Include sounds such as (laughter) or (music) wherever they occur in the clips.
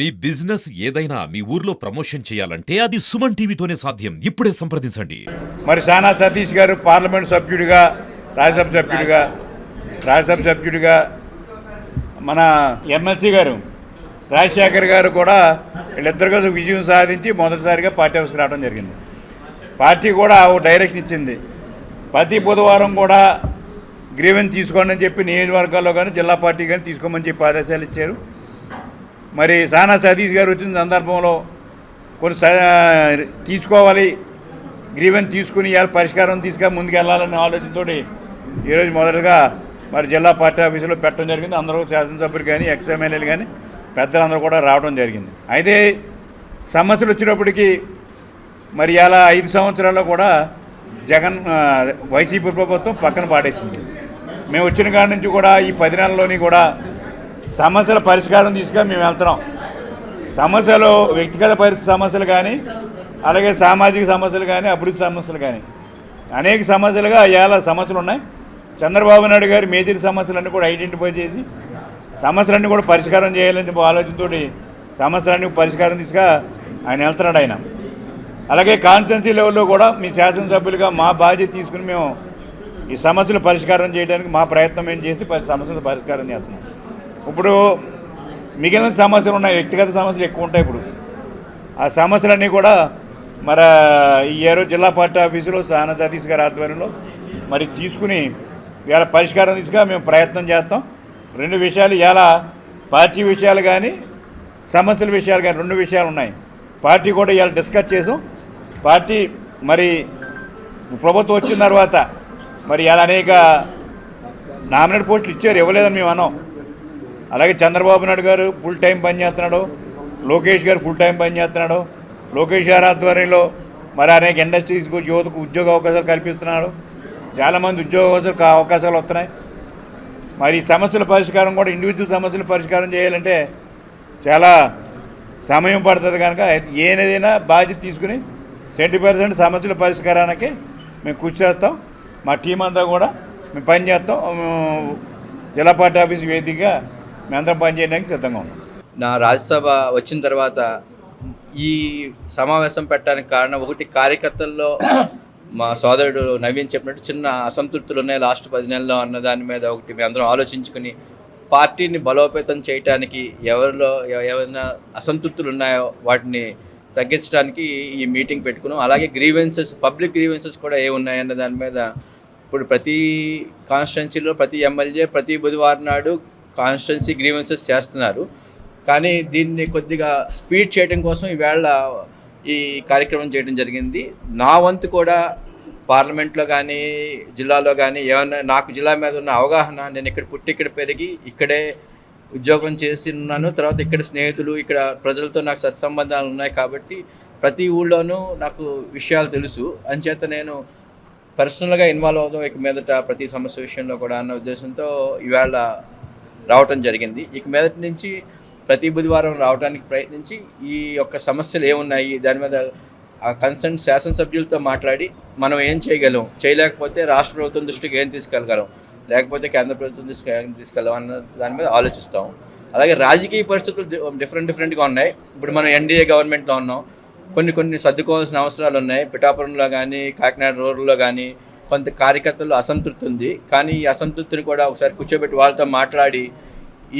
మీ business ఏదైనా మీ ఊర్లో promotion చేయాలంటే అది సుమన్ టీవీతోనే సాధ్యం. ఇప్పుడే సంప్రదించండి. మరి సానా సతీష్ గారు పార్లమెంట్ సభ్యుడిగా రాజ్యసభ సభ్యుడిగా రాజ్యసభ సభ్యుడిగా మన ఎమ్మెల్సీ గారు రాజశేఖర్ గారు కూడా వీళ్ళిద్దరు కలిసి విజయం సాధించి మొదటిసారిగా పార్టీ హౌస్కి రావడం జరిగింది. పార్టీ కూడా ఓ డైరెక్షన్ ఇచ్చింది. ప్రతి బుధవారం కూడా గ్రీవెన్ తీసుకోండి అని చెప్పి నియోజకవర్గాల్లో కానీ జిల్లా పార్టీ కానీ తీసుకోమని చెప్పి ఆదేశాలు ఇచ్చారు. మరి సానా సతీష్ గారు వచ్చిన సందర్భంలో కొన్ని తీసుకోవాలి గ్రీవెన్ తీసుకుని ఇవాళ పరిష్కారం తీసుకొని ముందుకు వెళ్ళాలనే ఆలోచనతో ఈరోజు మొదటగా మరి జిల్లా పార్టీ ఆఫీసులో పెట్టడం జరిగింది. అందరూ శాసనసభ్యులు కానీ ఎక్స్ ఎమ్మెల్యేలు కానీ పెద్దలందరూ కూడా రావడం జరిగింది. అయితే సమస్యలు వచ్చినప్పటికీ మరి ఇలా ఐదు సంవత్సరాల్లో కూడా జగన్ వైసీపీ ప్రభుత్వం పక్కన పాడేసింది. మేము వచ్చిన కాడి నుంచి కూడా ఈ పది నెలల్లోని కూడా సమస్యల పరిష్కారం తీసుకొని మేము వెళ్తున్నాం. సమస్యలు వ్యక్తిగత పరిస్థితి సమస్యలు కానీ అలాగే సామాజిక సమస్యలు కానీ అభివృద్ధి సమస్యలు కానీ. అనేక సమస్యలుగా ఇవాళ సమస్యలు ఉన్నాయి. చంద్రబాబు నాయుడు గారి మేజర్ సమస్యలన్నీ కూడా ఐడెంటిఫై చేసి సమస్యలన్నీ కూడా పరిష్కారం చేయాలని ఆలోచనతో సమస్యలన్నీ పరిష్కారం తీసుగా ఆయన వెళ్తున్నాడు ఆయన. అలాగే కాన్స్టెన్సీ లెవెల్లో కూడా మీ శాసనసభ్యులుగా మా బాధ్యత తీసుకుని మేము ఈ సమస్యలు పరిష్కారం చేయడానికి మా ప్రయత్నం ఏం చేసి సమస్యలు పరిష్కారం చేస్తున్నాం. ఇప్పుడు మిగిలిన సమస్యలు ఉన్నాయి వ్యక్తిగత సమస్యలు ఎక్కువ ఉంటాయి ఇప్పుడు. ఆ సమస్యలన్నీ కూడా మరి ఈ ఏరో జిల్లా పార్టీ ఆఫీసులో సానా సతీష్ గారి ఆధ్వర్యంలో మరి తీసుకుని ఇవాళ పరిష్కారం తీసుకుని మేము ప్రయత్నం చేస్తాం. రెండు విషయాలు ఇలా పార్టీ విషయాలు కానీ సమస్యల విషయాలు కానీ రెండు విషయాలు ఉన్నాయి. పార్టీ కూడా ఇవాళ డిస్కస్ చేసాం. పార్టీ మరి ప్రభుత్వం వచ్చిన తర్వాత మరి ఇలా అనేక నామినేట్ పోస్టులు ఇచ్చారు ఇవ్వలేదని మేము అన్నాం. అలాగే చంద్రబాబు నాయుడు గారు ఫుల్ టైం పనిచేస్తున్నాడు లోకేష్ గారు ఫుల్ టైం పనిచేస్తున్నాడు లోకేష్ గారి ఆధ్వర్యంలో మరి అనేక ఇండస్ట్రీస్కు యువతకు ఉద్యోగ అవకాశాలు కల్పిస్తున్నాడు. చాలామంది ఉద్యోగ అవకాశాలు అవకాశాలు వస్తున్నాయి. మరి సమస్యల పరిష్కారం కూడా ఇండివిజువల్ సమస్యల పరిష్కారం చేయాలంటే చాలా సమయం పడుతుంది కనుక ఏదైనా బాధ్యత తీసుకుని సెవెంటీ పర్సెంట్ సమస్యల పరిష్కారానికి మేము కృషి చేస్తాం. మా టీం అంతా కూడా మేము పనిచేస్తాం జిల్లా పార్టీ ఆఫీస్ వేదికగా మేమందరం పని చేయడానికి సిద్ధంగా ఉన్నాం నా రాజ్యసభ వచ్చిన తర్వాత ఈ సమావేశం పెట్టడానికి కారణం ఒకటి కార్యకర్తల్లో (coughs) మా సోదరుడు నవీన్ చెప్పినట్టు చిన్న అసంతృప్తులు ఉన్నాయి లాస్ట్ పది నెలల్లో అన్న దాని మీద ఒకటి మేము అందరం ఆలోచించుకుని పార్టీని బలోపేతం చేయడానికి ఎవరిలో ఎవ- ఏమైనా అసంతృప్తులు ఉన్నాయో వాటిని తగ్గించడానికి ఈ మీటింగ్ పెట్టుకున్నాం. అలాగే గ్రీవెన్సెస్ పబ్లిక్ గ్రీవెన్సెస్ కూడా ఏ ఉన్నాయన్న దాని మీద ఇప్పుడు ప్రతి కాన్స్టిట్యున్సీలో ప్రతి ఎమ్మెల్యే ప్రతి బుధవారం నాడు కాన్స్టెన్సీ గ్రీవెన్సెస్ చేస్తున్నారు. కానీ దీన్ని కొద్దిగా స్పీడ్ చేయడం కోసం ఈవేళ ఈ కార్యక్రమం చేయడం జరిగింది. నా వంతు కూడా పార్లమెంట్లో కానీ జిల్లాలో కానీ ఏమన్నా నాకు జిల్లా మీద ఉన్న అవగాహన నేను ఇక్కడ పుట్టి ఇక్కడ పెరిగి ఇక్కడే ఉద్యోగం చేసి ఉన్నాను. తర్వాత ఇక్కడ స్నేహితులు ఇక్కడ ప్రజలతో నాకు సత్సంబంధాలు ఉన్నాయి కాబట్టి ప్రతి ఊళ్ళోనూ నాకు విషయాలు తెలుసు. అంచేత నేను పర్సనల్గా ఇన్వాల్వ్ అవుతాం ఇక మీదట ప్రతి సమస్య విషయంలో కూడా అన్న ఉద్దేశంతో ఈవేళ రావటం జరిగింది. ఇక మీదటి నుంచి ప్రతి బుధవారం రావడానికి ప్రయత్నించి ఈ యొక్క సమస్యలు ఏమున్నాయి దాని మీద ఆ కన్సర్న్ శాసనసభ్యులతో మాట్లాడి మనం ఏం చేయగలం చేయలేకపోతే రాష్ట్ర ప్రభుత్వం దృష్టికి ఏం తీసుకెళ్ళగలం లేకపోతే కేంద్ర ప్రభుత్వం దృష్టికి ఏం తీసుకెళ్ళం అన్న దాని మీద ఆలోచిస్తాం. అలాగే రాజకీయ పరిస్థితులు డిఫరెంట్ డిఫరెంట్గా ఉన్నాయి. ఇప్పుడు మనం ఎన్డీఏ గవర్నమెంట్లో ఉన్నాం. కొన్ని కొన్ని సర్దుకోవాల్సిన అవసరాలు ఉన్నాయి. పిఠాపురంలో కానీ కాకినాడ రూరల్లో కానీ కొంత కార్యకర్తలు అసంతృప్తి ఉంది. కానీ ఈ అసంతృప్తిని కూడా ఒకసారి కూర్చోబెట్టి వాళ్ళతో మాట్లాడి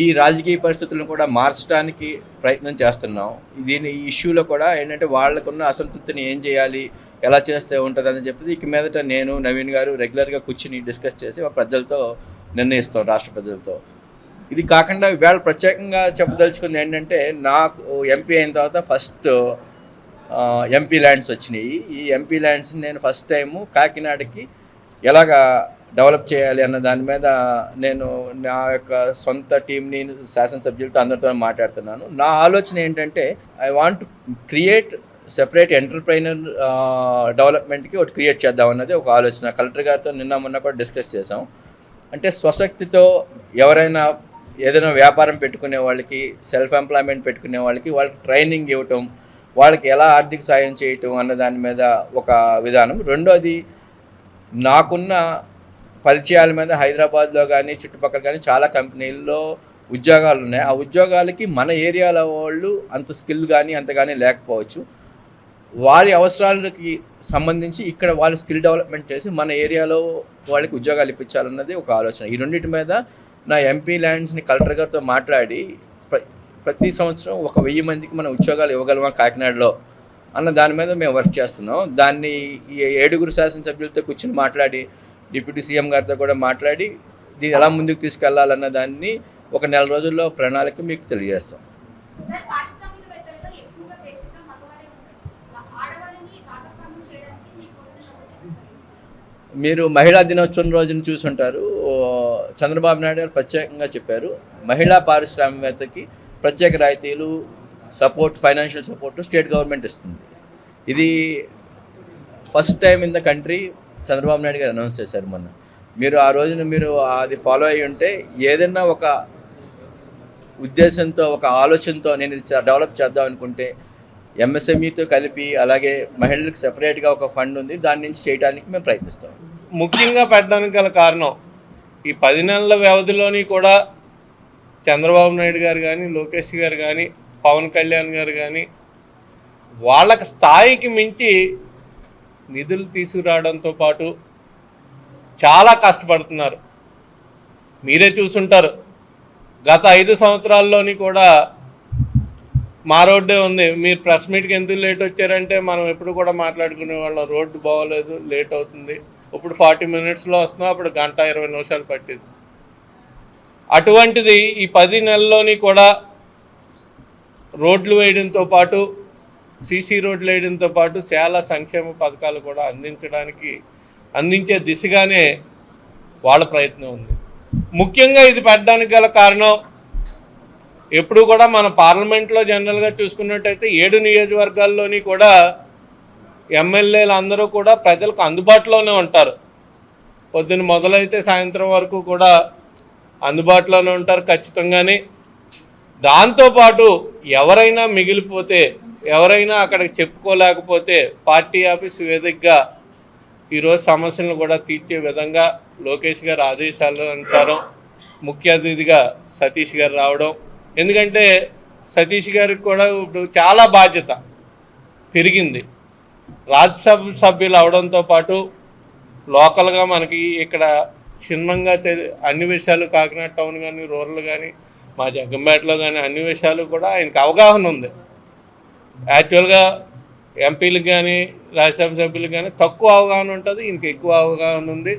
ఈ రాజకీయ పరిస్థితులను కూడా మార్చడానికి ప్రయత్నం చేస్తున్నాం. దీని ఈ ఇష్యూలో కూడా ఏంటంటే వాళ్ళకున్న అసంతృప్తిని ఏం చేయాలి ఎలా చేస్తే ఉంటుందని చెప్పి ఇక మీదట నేను నవీన్ గారు రెగ్యులర్గా కూర్చుని డిస్కస్ చేసి ప్రజలతో నిర్ణయిస్తాం రాష్ట్ర ప్రజలతో. ఇది కాకుండా ఇవాళ ప్రత్యేకంగా చెప్పదలుచుకుంది ఏంటంటే నాకు ఎంపీ అయిన తర్వాత ఫస్ట్ ఎంపీ ల్యాండ్స్ వచ్చినాయి. ఈ ఎంపీ ల్యాండ్స్ని నేను ఫస్ట్ టైము కాకినాడకి ఎలాగా డెవలప్ చేయాలి అన్న దాని మీద నేను నా యొక్క సొంత టీంని శాసనసభ్యులతో అందరితో మాట్లాడుతున్నాను. నా ఆలోచన ఏంటంటే I want create separate entrepreneur డెవలప్మెంట్కి ఒకటి క్రియేట్ చేద్దాం అన్నది ఒక ఆలోచన. కలెక్టర్ గారితో నిన్న మొన్న కూడా డిస్కస్ చేసాం అంటే స్వశక్తితో ఎవరైనా ఏదైనా వ్యాపారం పెట్టుకునే వాళ్ళకి సెల్ఫ్ ఎంప్లాయ్మెంట్ పెట్టుకునే వాళ్ళకి వాళ్ళకి ట్రైనింగ్ ఇవ్వటం వాళ్ళకి ఎలా ఆర్థిక సాయం చేయటం అన్న దాని మీద ఒక విధానం. రెండోది నాకున్న పరిచయాల మీద హైదరాబాద్లో కానీ చుట్టుపక్కల కానీ చాలా కంపెనీల్లో ఉద్యోగాలు ఉన్నాయి. ఆ ఉద్యోగాలకి మన ఏరియాలో వాళ్ళు అంత స్కిల్ కానీ అంత కానీ లేకపోవచ్చు. వారి అవసరాలకి సంబంధించి ఇక్కడ వాళ్ళు స్కిల్ డెవలప్మెంట్ చేసి మన ఏరియాలో వాళ్ళకి ఉద్యోగాలు ఇప్పించాలన్నది ఒక ఆలోచన. ఈ రెండింటి మీద నా ఎంపీ ల్యాండ్స్ని కలెక్టర్ గారితో మాట్లాడి ప్రతి సంవత్సరం ఒక వెయ్యి మందికి మనం ఉద్యోగాలు ఇవ్వగలమా కాకినాడలో అన్న దాని మీద మేము వర్క్ చేస్తున్నాం. దాన్ని ఈ ఏడుగురు శాసనసభ్యులతో కూర్చొని మాట్లాడి డిప్యూటీ సీఎం గారితో కూడా మాట్లాడి దీన్ని ఎలా ముందుకు తీసుకెళ్ళాలన్న దాన్ని ఒక నెల రోజుల్లో ప్రణాళిక మీకు తెలియజేస్తాం. మీరు మహిళా దినోత్సవం రోజున చూసుంటారు. చంద్రబాబు నాయుడు గారు ప్రత్యేకంగా చెప్పారు. మహిళా పారిశ్రామికవేత్తకి ప్రత్యేక రాయితీలు support financial support state government ఇస్తుంది. ఇది first time in the country Chandrababu Naidu గారు అనౌన్స్ చేశారు మొన్న. మీరు ఆ రోజున మీరు అది ఫాలో అయ్యి ఉంటే ఏదైనా ఒక ఉద్దేశంతో ఒక ఆలోచనతో నేను ఇది డెవలప్ చేద్దాం అనుకుంటే ఎంఎస్ఎంఈతో కలిపి అలాగే మహిళలకు సెపరేట్గా ఒక ఫండ్ ఉంది. దాని నుంచి చేయడానికి మేము ప్రయత్నిస్తాం. ముఖ్యంగా పెట్టడానికి గల కారణం ఈ పది నెలల వ్యవధిలోని కూడా చంద్రబాబు నాయుడు గారు కానీ లోకేష్ గారు కానీ పవన్ కళ్యాణ్ గారు కానీ వాళ్ళకి స్థాయికి మించి నిధులు తీసుకురావడంతో పాటు చాలా కష్టపడుతున్నారు. మీరే చూసుంటారు. గత ఐదు సంవత్సరాల్లోని కూడా మా రోడ్డే ఉంది. మీరు ప్రెస్ మీట్కి ఎందుకు లేట్ వచ్చారంటే మనం ఎప్పుడు కూడా మాట్లాడుకునే వాళ్ళం. రోడ్డు బాగోలేదు లేట్ అవుతుంది. ఇప్పుడు ఫార్టీ మినిట్స్లో వస్తున్నాం. అప్పుడు గంట ఇరవై నిమిషాలు పట్టింది. అటువంటిది ఈ పది నెలల్లోని కూడా రోడ్లు వేయడంతో పాటు సీసీ రోడ్లు వేయడంతో పాటు చాలా సంక్షేమ పథకాలు కూడా అందించడానికి అందించే దిశగానే వాళ్ళ ప్రయత్నం ఉంది. ముఖ్యంగా ఇది పెట్టడానికి గల కారణం ఎప్పుడు కూడా మన పార్లమెంట్లో జనరల్గా చూసుకున్నట్టయితే ఏడు నియోజకవర్గాల్లోని కూడా ఎమ్మెల్యేలు అందరూ కూడా ప్రజలకు అందుబాటులోనే ఉంటారు. పొద్దున్న మొదలైతే సాయంత్రం వరకు కూడా అందుబాటులోనే ఉంటారు ఖచ్చితంగానే. దాంతోపాటు ఎవరైనా మిగిలిపోతే ఎవరైనా అక్కడికి చెప్పుకోలేకపోతే పార్టీ ఆఫీస్ వేదికగా ఈరోజు సమస్యలను కూడా తీర్చే విధంగా లోకేష్ గారి ఆదేశాల అనుసారం ముఖ్య అతిథిగా సతీష్ గారు రావడం. ఎందుకంటే సతీష్ గారికి కూడా ఇప్పుడు చాలా బాధ్యత పెరిగింది. రాజ్యసభ సభ్యులు అవడంతో పాటు లోకల్గా మనకి ఇక్కడ క్షుణ్ణంగా అన్ని విషయాలు కాకినాడ టౌన్ కానీ రూరల్ కానీ మా జగ్గంపేటలో కానీ అన్ని విషయాలు కూడా ఆయనకు అవగాహన ఉంది. యాక్చువల్గా ఎంపీలకు కానీ రాజ్యసభ సభ్యులకు కానీ తక్కువ అవగాహన ఉంటుంది ఈయనకి ఎక్కువ అవగాహన ఉంది.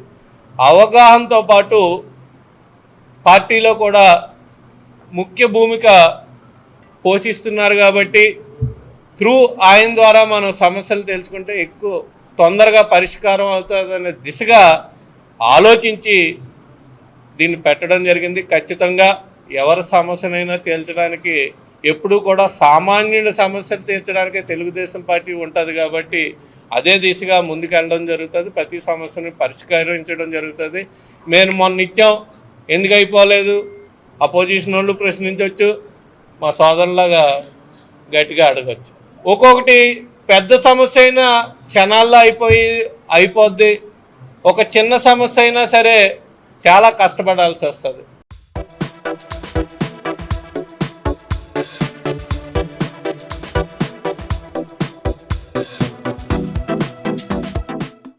అవగాహనతో పాటు పార్టీలో కూడా ముఖ్య భూమిక పోషిస్తున్నారు కాబట్టి త్రూ ఆయన ద్వారా మనం సమస్యలు తెలుసుకుంటే ఎక్కువ తొందరగా పరిష్కారం అవుతుందనే దిశగా ఆలోచించి దీన్ని పెట్టడం జరిగింది. ఖచ్చితంగా ఎవరి సమస్యనైనా తేల్చడానికి ఎప్పుడూ కూడా సామాన్యుల సమస్యలు తీర్చడానికే తెలుగుదేశం పార్టీ ఉంటుంది కాబట్టి అదే దిశగా ముందుకెళ్ళడం జరుగుతుంది. ప్రతి సమస్యను పరిష్కరించడం జరుగుతుంది. మేము మొన్న నిత్యం ఎందుకు అయిపోలేదు? అపోజిషన్ వాళ్ళు ప్రశ్నించవచ్చు మా సోదరులాగా గట్టిగా అడగచ్చు. ఒక్కొక్కటి పెద్ద సమస్య అయినా క్షణాల్లో అయిపోయి అయిపోద్ది. ఒక చిన్న సమస్య అయినా సరే చాలా కష్టపడాల్సి వస్తుంది.